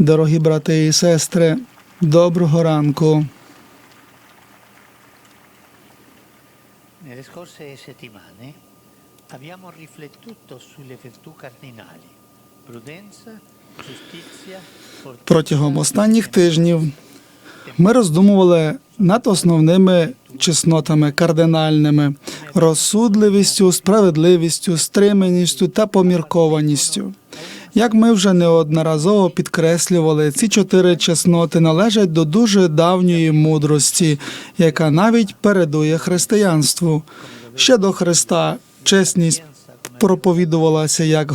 Дорогі брати і сестри, доброго ранку. Nelle scorse settimane abbiamo riflettuto sulle virtù cardinali, prudenza, giustizia, fortuna. Протягом останніх тижнів ми роздумували над основними чеснотами кардинальними, розсудливістю, справедливістю, стриманістю та поміркованістю. Як ми вже неодноразово підкреслювали, ці чотири чесноти належать до дуже давньої мудрості, яка навіть передує християнству. Ще до Христа чесність проповідувалася як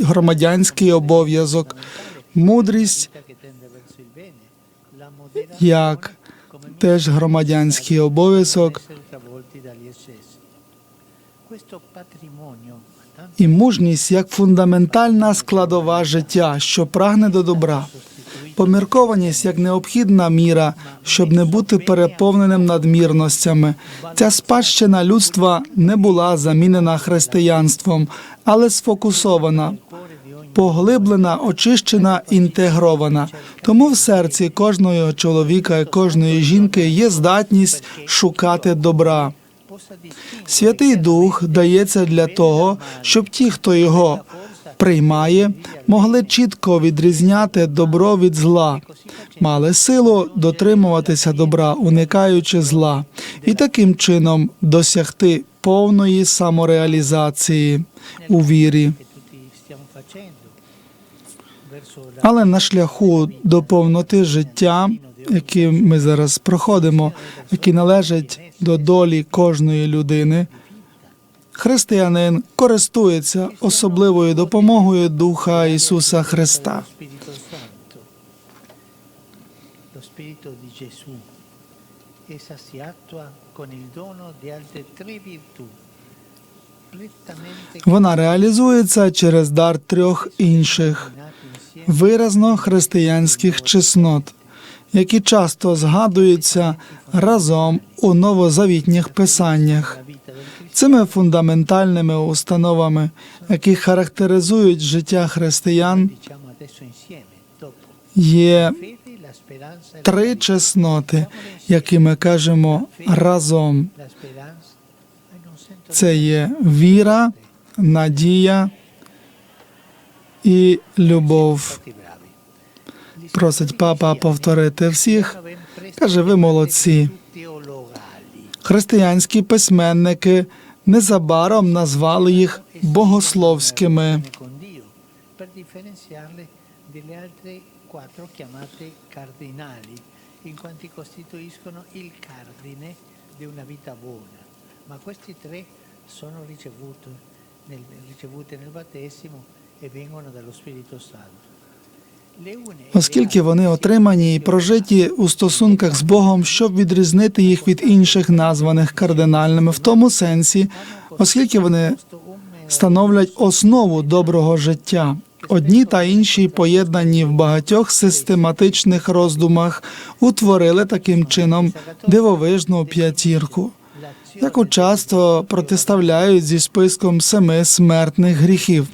громадянський обов'язок, мудрість як теж громадянський обов'язок і мужність як фундаментальна складова життя, що прагне до добра. Поміркованість як необхідна міра, щоб не бути переповненим надмірностями. Ця спадщина людства не була замінена християнством, але сфокусована, поглиблена, очищена, інтегрована. Тому в серці кожного чоловіка і кожної жінки є здатність шукати добра. Святий Дух дається для того, щоб ті, хто його приймає, могли чітко відрізняти добро від зла, мали силу дотримуватися добра, уникаючи зла, і таким чином досягти повної самореалізації у вірі. Але на шляху до повноти життя, яким ми зараз проходимо, який належить до долі кожної людини, християнин користується особливою допомогою Духа Ісуса Христа. Вона реалізується через дар трьох інших виразно християнських чеснот, які часто згадуються разом у новозавітніх писаннях. Цими фундаментальними установами, які характеризують життя християн, є три чесноти, які ми кажемо разом. Це є віра, надія і любов. Просить папа повторити всіх. Каже, ви молодці. Християнські письменники незабаром назвали їх богословськими. In quanti costituiscono il cardine di una vita buona. Ma questi tre sono ricevuti nel, ricevute nel battesimo e vengono dallo Spirito Santo. Оскільки вони отримані і прожиті у стосунках з Богом, щоб відрізнити їх від інших названих кардинальними в тому сенсі, оскільки вони становлять основу доброго життя. Одні та інші, поєднані в багатьох систематичних роздумах, утворили таким чином дивовижну п'ятірку, яку часто протиставляють зі списком семи смертних гріхів.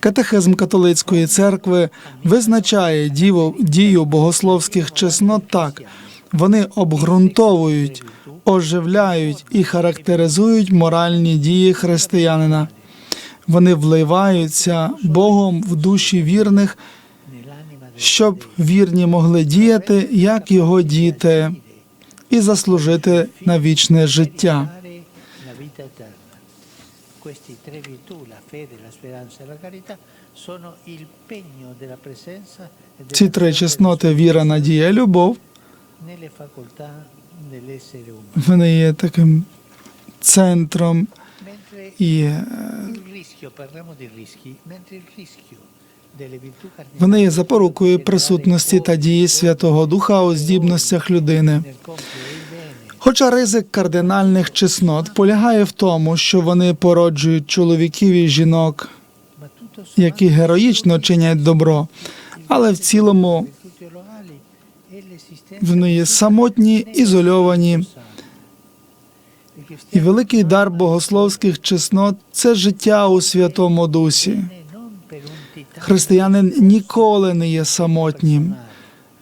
Катехизм католицької церкви визначає дію богословських чеснот так: вони обґрунтовують, оживляють і характеризують моральні дії християнина. Вони вливаються Богом в душі вірних, щоб вірні могли діяти, як його діти, і заслужити на вічне життя. dare la vita eterna. Queste tre virtù, la fede, la speranza e la carità, sono il pegno della presenza e Ці della три чесноти віра, надія, любов nelle facoltà dell'essere umano. вони є таким центром Mentre і е, il rischio, parliamo di rischi, mentre il rischio delle virtù cardinali вони є запорукою присутності та дії Святого Духа у здібностях людини. nel Хоча ризик кардинальних чеснот полягає в тому, що вони породжують чоловіків і жінок, які героїчно чинять добро, але в цілому вони є самотні, ізольовані. І великий дар богословських чеснот це життя у Святому Дусі. Християнин ніколи не є самотнім.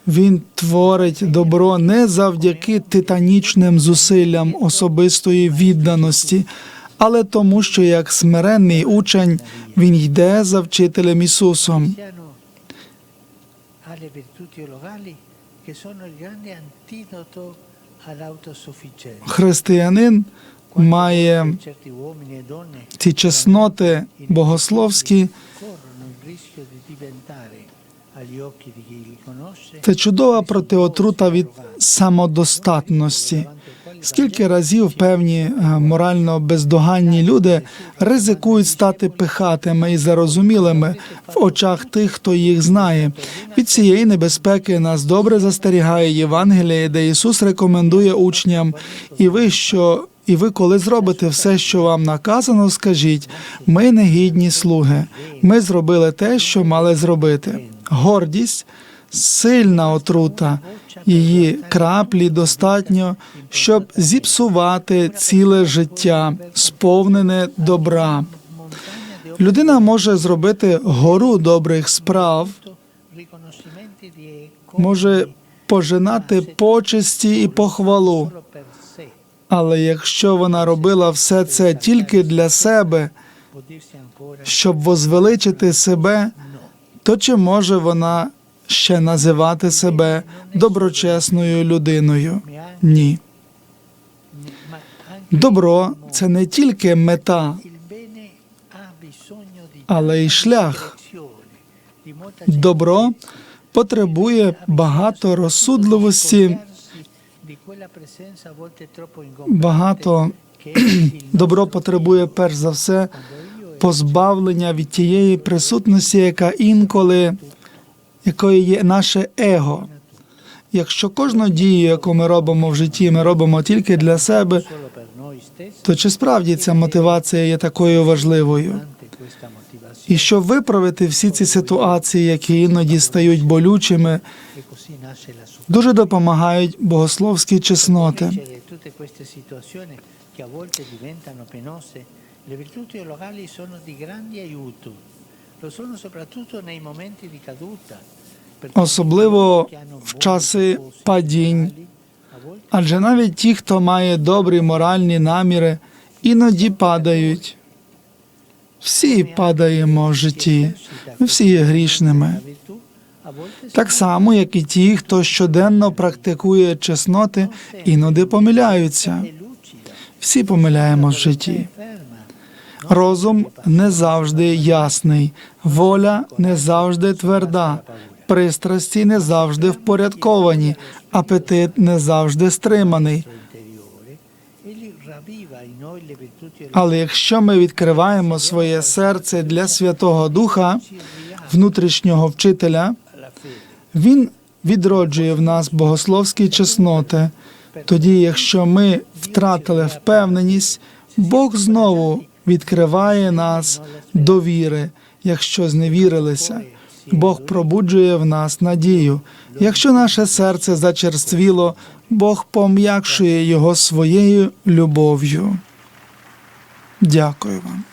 Він творить добро не завдяки титанічним зусиллям особистої відданості, але тому, що як смиренний учень він йде за вчителем Ісусом. Християнин має ці чесноти богословські. Це чудова протиотрута від самодостатності. Скільки разів певні е, морально бездоганні люди ризикують стати пихатими і зарозумілими в очах тих, хто їх знає. Від цієї небезпеки нас добре застерігає Євангеліє, де Ісус рекомендує учням, і ви що. І ви, коли зробите все, що вам наказано, скажіть: ми не гідні слуги. Ми зробили те, що мали зробити. Гордість сильна отрута. Її краплі достатньо, щоб зіпсувати ціле життя, сповнене добра. Людина може зробити гору добрих справ, може пожинати почесті і похвалу. Але якщо вона робила все це тільки для себе, щоб возвеличити себе, то чи може вона ще називати себе доброчесною людиною? Ні. Добро це не тільки мета, але й шлях. Добро потребує багато розсудливості, багато добро потребує перш за все позбавлення від тієї присутності, яка інколи якою є наше его. Якщо кожну дію, яку ми робимо в житті, ми робимо тільки для себе, то чи справді ця мотивація є такою важливою? І щоб виправити всі ці ситуації, які іноді стають болючими, e дуже допомагають богословські чесноти. Особливо в часи падінь. Адже навіть ті, хто має добрі моральні наміри, іноді падають. Всі падаємо в житті, ми всі є грішними. la virtù a volte Так само, як і ті, хто щоденно практикує чесноти, іноди помиляються. Всі помиляємось в житті. Розум не завжди ясний, воля не завжди тверда, пристрасті не завжди впорядковані, апетит не завжди стриманий. Але якщо ми відкриваємо своє серце для Святого Духа, внутрішнього вчителя. Він відроджує в нас богословські чесноти. Тоді, якщо ми втратили впевненість, Бог знову відкриває нас до віри, якщо зневірилися. Бог пробуджує в нас надію. Якщо наше серце зачерствіло, Бог пом'якшує його своєю любов'ю. Дякую вам.